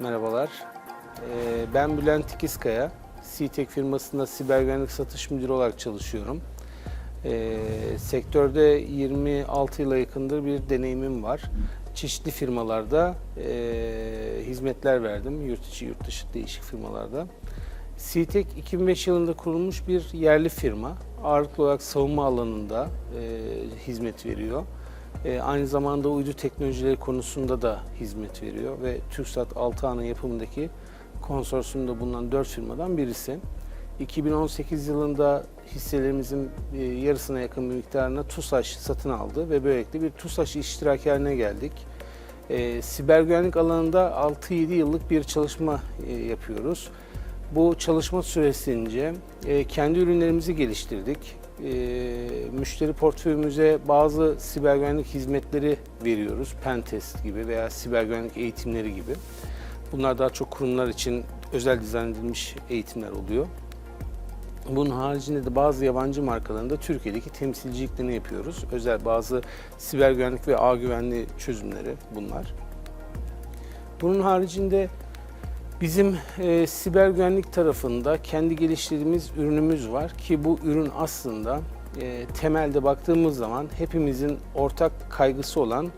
Merhabalar. Ee, Ben Bülent İkizkaya. CTEK firmasında siber güvenlik satış müdürü olarak çalışıyorum. Ee, Sektörde 26 yıla yakındır bir deneyimim var. Çeşitli firmalarda e, hizmetler verdim. Yurt içi, yurt dışı değişik firmalarda. CTEK 2005 yılında kurulmuş bir yerli firma. Ağırlıklı olarak savunma alanında hizmet veriyor. E, aynı zamanda uydu teknolojileri konusunda da hizmet veriyor ve TürkSat 6 ana yapımındaki konsorsiyumda bulunan 4 firmadan birisi. 2018 yılında hisselerimizin e, yarısına yakın bir miktarına TUSAŞ satın aldı ve böylelikle bir TUSAŞ iştiraki haline geldik. E, siber güvenlik alanında 6-7 yıllık bir çalışma e, yapıyoruz. Bu çalışma süresince e, kendi ürünlerimizi geliştirdik. E, müşteri portföyümüze bazı siber güvenlik hizmetleri veriyoruz. Pentest gibi veya siber güvenlik eğitimleri gibi. Bunlar daha çok kurumlar için özel dizayn edilmiş eğitimler oluyor. Bunun haricinde de bazı yabancı markaların da Türkiye'deki temsilciliklerini yapıyoruz. Özel bazı siber güvenlik ve ağ güvenliği çözümleri bunlar. Bunun haricinde Bizim e, siber güvenlik tarafında kendi geliştirdiğimiz ürünümüz var ki bu ürün aslında e, temelde baktığımız zaman hepimizin ortak kaygısı olan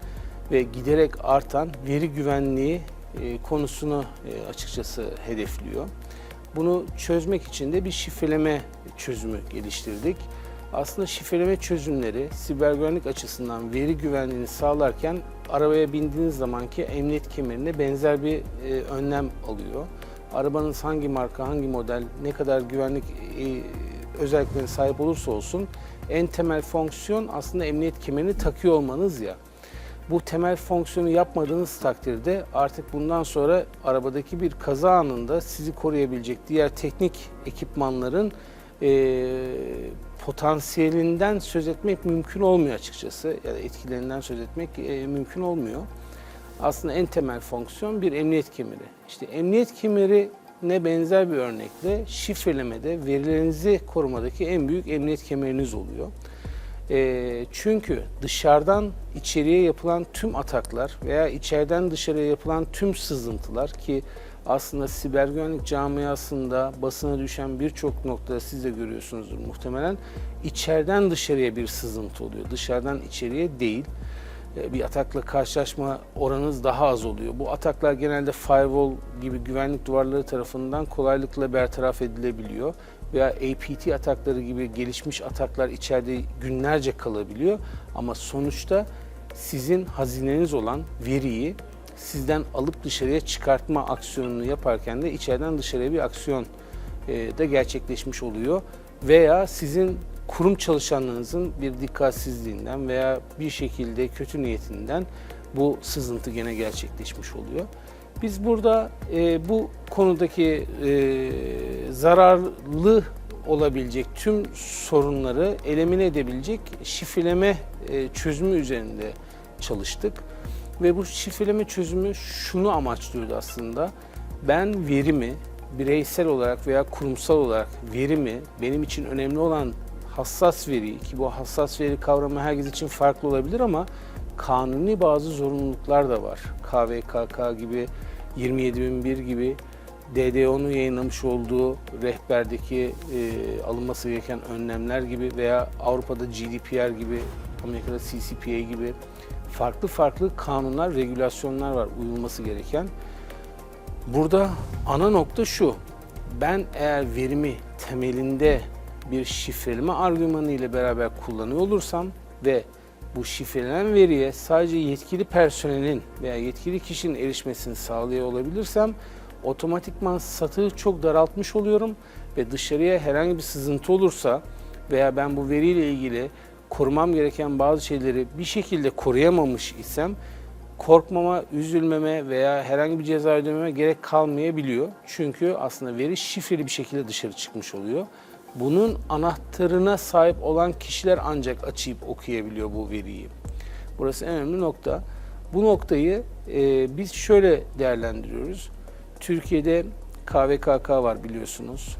ve giderek artan veri güvenliği e, konusunu e, açıkçası hedefliyor. Bunu çözmek için de bir şifreleme çözümü geliştirdik. Aslında şifreleme çözümleri siber güvenlik açısından veri güvenliğini sağlarken arabaya bindiğiniz zamanki emniyet kemerine benzer bir e, önlem alıyor. Arabanız hangi marka, hangi model, ne kadar güvenlik e, özelliklerine sahip olursa olsun en temel fonksiyon aslında emniyet kemerini takıyor olmanız ya. Bu temel fonksiyonu yapmadığınız takdirde artık bundan sonra arabadaki bir kaza anında sizi koruyabilecek diğer teknik ekipmanların e, potansiyelinden söz etmek mümkün olmuyor açıkçası ya da etkilerinden söz etmek e, mümkün olmuyor. Aslında en temel fonksiyon bir emniyet kemeri. İşte emniyet kemeri ne benzer bir örnekle şifrelemede verilerinizi korumadaki en büyük emniyet kemeriniz oluyor. E, çünkü dışarıdan içeriye yapılan tüm ataklar veya içeriden dışarıya yapılan tüm sızıntılar ki aslında siber güvenlik camiasında basına düşen birçok noktada siz de görüyorsunuzdur muhtemelen. içeriden dışarıya bir sızıntı oluyor. Dışarıdan içeriye değil. E, Bir atakla karşılaşma oranınız daha az oluyor. Bu ataklar genelde firewall gibi güvenlik duvarları tarafından kolaylıkla bertaraf edilebiliyor. Veya APT atakları gibi gelişmiş ataklar içeride günlerce kalabiliyor. Ama sonuçta sizin hazineniz olan veriyi sizden alıp dışarıya çıkartma aksiyonunu yaparken de içeriden dışarıya bir aksiyon e, da gerçekleşmiş oluyor. Veya sizin kurum çalışanlarınızın bir dikkatsizliğinden veya bir şekilde kötü niyetinden bu sızıntı gene gerçekleşmiş oluyor. Biz burada e, bu konudaki e, zararlı olabilecek tüm sorunları elemine edebilecek şifreleme e, çözümü üzerinde çalıştık. Ve bu şifreleme çözümü şunu amaçlıyordu aslında. Ben verimi bireysel olarak veya kurumsal olarak verimi benim için önemli olan hassas veri ki bu hassas veri kavramı herkes için farklı olabilir ama kanuni bazı zorunluluklar da var. KVKK gibi 27001 gibi DDO'nun yayınlamış olduğu rehberdeki e, alınması gereken önlemler gibi veya Avrupa'da GDPR gibi, Amerika'da CCPA gibi farklı farklı kanunlar, regülasyonlar var uyulması gereken. Burada ana nokta şu. Ben eğer verimi temelinde bir şifreleme argümanı ile beraber kullanıyor olursam ve bu şifrelenen veriye sadece yetkili personelin veya yetkili kişinin erişmesini sağlıyor olabilirsem otomatikman satığı çok daraltmış oluyorum ve dışarıya herhangi bir sızıntı olursa veya ben bu veriyle ilgili korumam gereken bazı şeyleri bir şekilde koruyamamış isem korkmama, üzülmeme veya herhangi bir ceza ödememe gerek kalmayabiliyor. Çünkü aslında veri şifreli bir şekilde dışarı çıkmış oluyor. Bunun anahtarına sahip olan kişiler ancak açıp okuyabiliyor bu veriyi. Burası en önemli nokta. Bu noktayı e, biz şöyle değerlendiriyoruz. Türkiye'de KVKK var biliyorsunuz.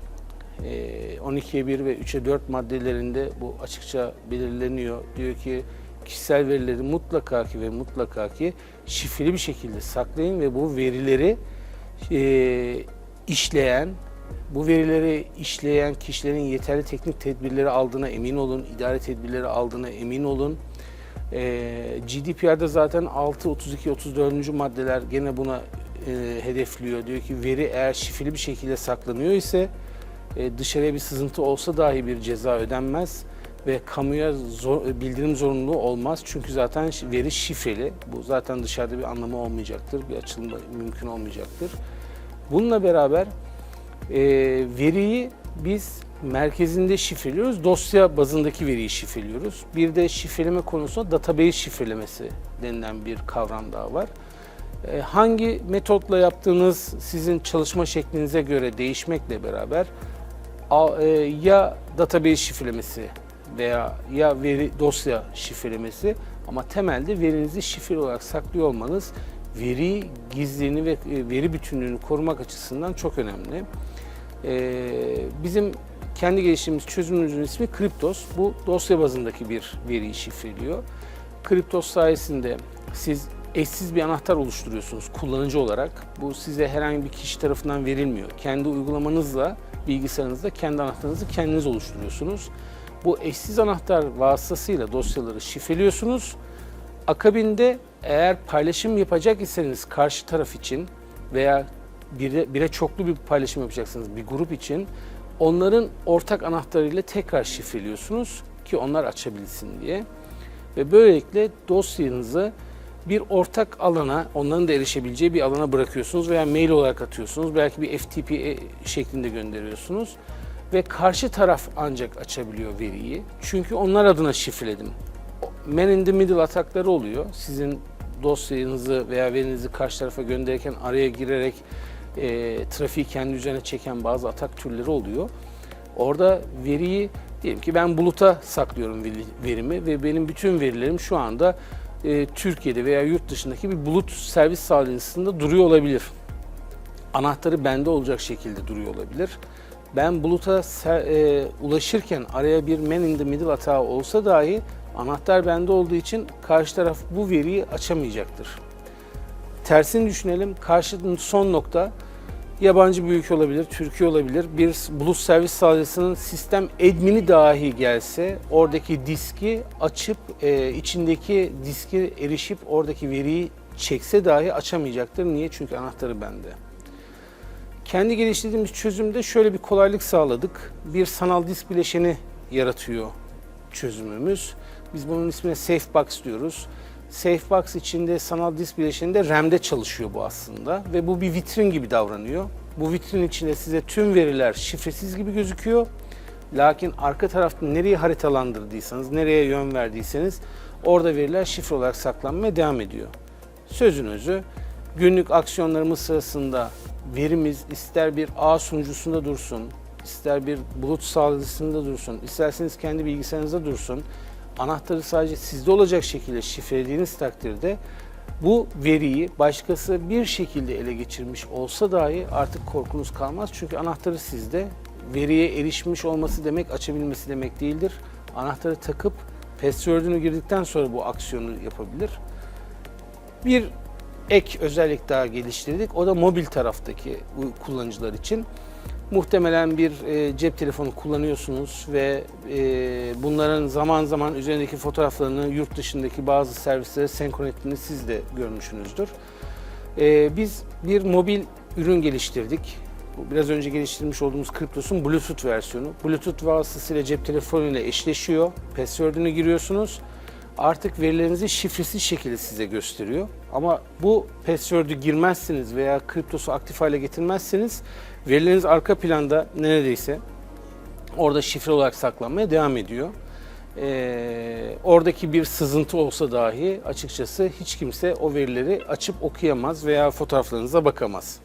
E, 12'ye 1 ve 3'e 4 maddelerinde bu açıkça belirleniyor. Diyor ki kişisel verileri mutlaka ki ve mutlaka ki şifreli bir şekilde saklayın ve bu verileri e, işleyen, bu verileri işleyen kişilerin yeterli teknik tedbirleri aldığına emin olun, idare tedbirleri aldığına emin olun. E, GDPR'da zaten 6, 32, 34. maddeler gene buna e, hedefliyor. Diyor ki veri eğer şifreli bir şekilde saklanıyor ise dışarıya bir sızıntı olsa dahi bir ceza ödenmez ve kamuya zor- bildirim zorunluluğu olmaz. Çünkü zaten veri şifreli. Bu zaten dışarıda bir anlamı olmayacaktır. Bir açılımı mümkün olmayacaktır. Bununla beraber e, veriyi biz merkezinde şifreliyoruz. Dosya bazındaki veriyi şifreliyoruz. Bir de şifreleme konusunda database şifrelemesi denilen bir kavram daha var. E, hangi metotla yaptığınız sizin çalışma şeklinize göre değişmekle beraber e, ya database şifrelemesi veya ya veri dosya şifrelemesi ama temelde verinizi şifreli olarak saklıyor olmanız veri gizliliğini ve e, veri bütünlüğünü korumak açısından çok önemli. E, bizim kendi geliştirdiğimiz çözümümüzün ismi Kriptos. Bu dosya bazındaki bir veriyi şifreliyor. Kriptos sayesinde siz eşsiz bir anahtar oluşturuyorsunuz kullanıcı olarak. Bu size herhangi bir kişi tarafından verilmiyor. Kendi uygulamanızla, bilgisayarınızda kendi anahtarınızı kendiniz oluşturuyorsunuz. Bu eşsiz anahtar vasıtasıyla dosyaları şifreliyorsunuz. Akabinde eğer paylaşım yapacak iseniz karşı taraf için veya bire, bire çoklu bir paylaşım yapacaksınız bir grup için onların ortak anahtarıyla tekrar şifreliyorsunuz ki onlar açabilsin diye. Ve böylelikle dosyanızı bir ortak alana, onların da erişebileceği bir alana bırakıyorsunuz veya mail olarak atıyorsunuz. Belki bir FTP şeklinde gönderiyorsunuz. Ve karşı taraf ancak açabiliyor veriyi. Çünkü onlar adına şifreledim. Man in the middle atakları oluyor. Sizin dosyanızı veya verinizi karşı tarafa gönderirken araya girerek e, trafiği kendi üzerine çeken bazı atak türleri oluyor. Orada veriyi diyelim ki ben buluta saklıyorum veri- verimi ve benim bütün verilerim şu anda e, Türkiye'de veya yurt dışındaki bir bulut servis sağlayıcısında duruyor olabilir. Anahtarı bende olacak şekilde duruyor olabilir. Ben buluta e, ulaşırken araya bir man in the middle hata olsa dahi anahtar bende olduğu için karşı taraf bu veriyi açamayacaktır. Tersini düşünelim. Karşının son nokta yabancı bir ülke olabilir, Türkiye olabilir. Bir bulut servis sağlayıcısının sistem admini dahi gelse oradaki diski açıp e, içindeki diski erişip oradaki veriyi çekse dahi açamayacaktır. Niye? Çünkü anahtarı bende. Kendi geliştirdiğimiz çözümde şöyle bir kolaylık sağladık. Bir sanal disk bileşeni yaratıyor çözümümüz. Biz bunun ismine Safebox diyoruz. Safebox içinde sanal disk bileşeninde RAM'de çalışıyor bu aslında ve bu bir vitrin gibi davranıyor. Bu vitrin içinde size tüm veriler şifresiz gibi gözüküyor. Lakin arka tarafta nereye haritalandırdıysanız, nereye yön verdiyseniz orada veriler şifre olarak saklanmaya devam ediyor. Sözün özü günlük aksiyonlarımız sırasında verimiz ister bir ağ sunucusunda dursun, ister bir bulut sağlayıcısında dursun, isterseniz kendi bilgisayarınızda dursun. Anahtarı sadece sizde olacak şekilde şifrelediğiniz takdirde bu veriyi başkası bir şekilde ele geçirmiş olsa dahi artık korkunuz kalmaz. Çünkü anahtarı sizde. Veriye erişmiş olması demek açabilmesi demek değildir. Anahtarı takıp password'ünü girdikten sonra bu aksiyonu yapabilir. Bir ek özellik daha geliştirdik. O da mobil taraftaki kullanıcılar için. Muhtemelen bir e, cep telefonu kullanıyorsunuz ve e, bunların zaman zaman üzerindeki fotoğraflarını yurt dışındaki bazı servislere senkron ettiğini siz de görmüşsünüzdür. E, biz bir mobil ürün geliştirdik. Biraz önce geliştirmiş olduğumuz Kryptos'un Bluetooth versiyonu. Bluetooth vasıtasıyla cep telefonuyla eşleşiyor. Password'ünü giriyorsunuz artık verilerinizi şifresiz şekilde size gösteriyor. Ama bu password'ü girmezseniz veya kriptosu aktif hale getirmezseniz verileriniz arka planda neredeyse orada şifre olarak saklanmaya devam ediyor. Ee, oradaki bir sızıntı olsa dahi açıkçası hiç kimse o verileri açıp okuyamaz veya fotoğraflarınıza bakamaz.